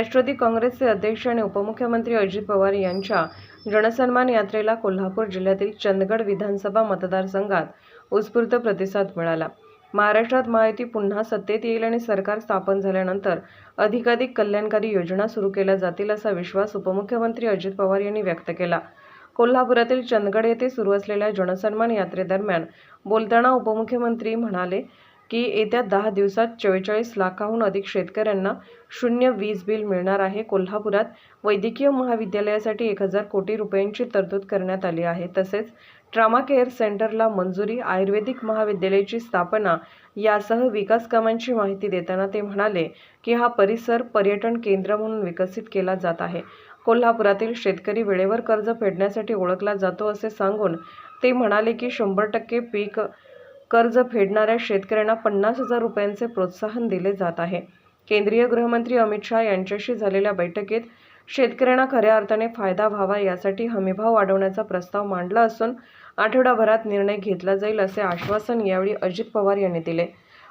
राष्ट्रवादी काँग्रेसचे अध्यक्ष आणि उपमुख्यमंत्री अजित पवार यांच्या जनसन्मान यात्रेला कोल्हापूर जिल्ह्यातील चंदगड विधानसभा मतदारसंघात उत्स्फूर्त प्रतिसाद मिळाला. महाराष्ट्रात महायुती पुन्हा सत्तेत येईल आणि सरकार स्थापन झाल्यानंतर अधिकाधिक कल्याणकारी योजना सुरू केल्या जातील असा विश्वास उपमुख्यमंत्री अजित पवार यांनी व्यक्त केला. कोल्हापुरातील चंदगड येथे सुरू असलेल्या जनसन्मान यात्रेदरम्यान बोलताना उपमुख्यमंत्री म्हणाले की येत्या दहा दिवसात चव्वेचाळीस लाखाहून अधिक शेतकऱ्यांना शून्य वीज बिल मिळणार आहे. कोल्हापुरात वैद्यकीय महाविद्यालयासाठी एक हजार कोटी रुपयांची तरतूद करण्यात आली आहे. तसेच ट्रामा केअर सेंटरला मंजुरी आयुर्वेदिक महाविद्यालयाची स्थापना यासह विकास कामांची माहिती देताना ते म्हणाले की हा परिसर पर्यटन केंद्र म्हणून विकसित केला जात आहे. कोल्हापुरातील शेतकरी वेळेवर कर्ज फेडण्यासाठी ओळखला जातो असे सांगून ते म्हणाले की शंभर टक्के पीक कर्ज फेडणाऱ्या शेतकऱ्यांना पन्नास हजार रुपयांचे प्रोत्साहन दिले जात आहे. केंद्रीय गृहमंत्री अमित शहा यांच्याशी झालेल्या बैठकीत शेतकऱ्यांना खऱ्या अर्थाने फायदा व्हावा यासाठी हमीभाव वाढवण्याचा प्रस्ताव मांडला असून आठवडाभरात निर्णय घेतला जाईल असे आश्वासन यावेळी अजित पवार यांनी दिले.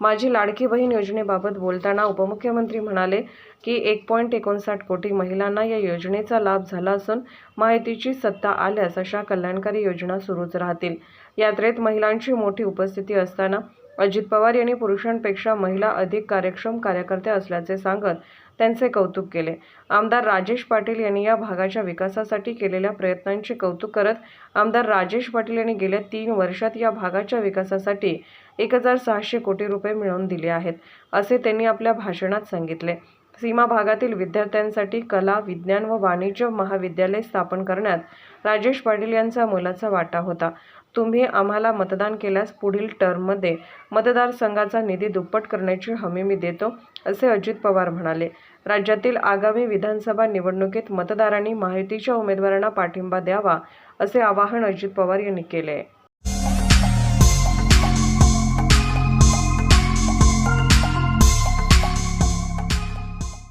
माझी लाडकी बहीण योजनेबाबत बोलताना उपमुख्यमंत्री म्हणाले की एक पॉईंट एकोणसाठ कोटी महिलांना या योजनेचा लाभ झाला असून माहितीची सत्ता आल्यास अशा कल्याणकारी योजना सुरूच राहतील. यात्रेत महिलांची मोठी उपस्थिती असताना अजित पवार यांनी पुरुषांपेक्षा महिला अधिक कार्यक्षम कार्यकर्त्या असल्याचे सांगत त्यांचे कौतुक केले. आमदार राजेश पाटील यांनी या भागाच्या विकासासाठी केलेल्या प्रयत्नांचे कौतुक करत आमदार राजेश पाटील यांनी गेल्या तीन वर्षात या भागाच्या विकासासाठी एक हजार सहाशे कोटी रुपये मिळवून दिले आहेत असे त्यांनी आपल्या भाषणात सांगितले. सीमा भागातील विद्यार्थ्यांसाठी कला विज्ञान व वाणिज्य महाविद्यालय स्थापन करण्यात राजेश पाटील यांचा मोलाचा वाटा होता. तुम्ही आम्हाला मतदान केल्यास पुढील टर्ममध्ये मतदारसंघाचा निधी दुप्पट करण्याची हमी मी देतो असे अजित पवार म्हणाले. राज्यातील आगामी विधानसभा निवडणुकीत मतदारांनी माहितीच्या उमेदवारांना पाठिंबा द्यावा असे आवाहन अजित पवार यांनी केले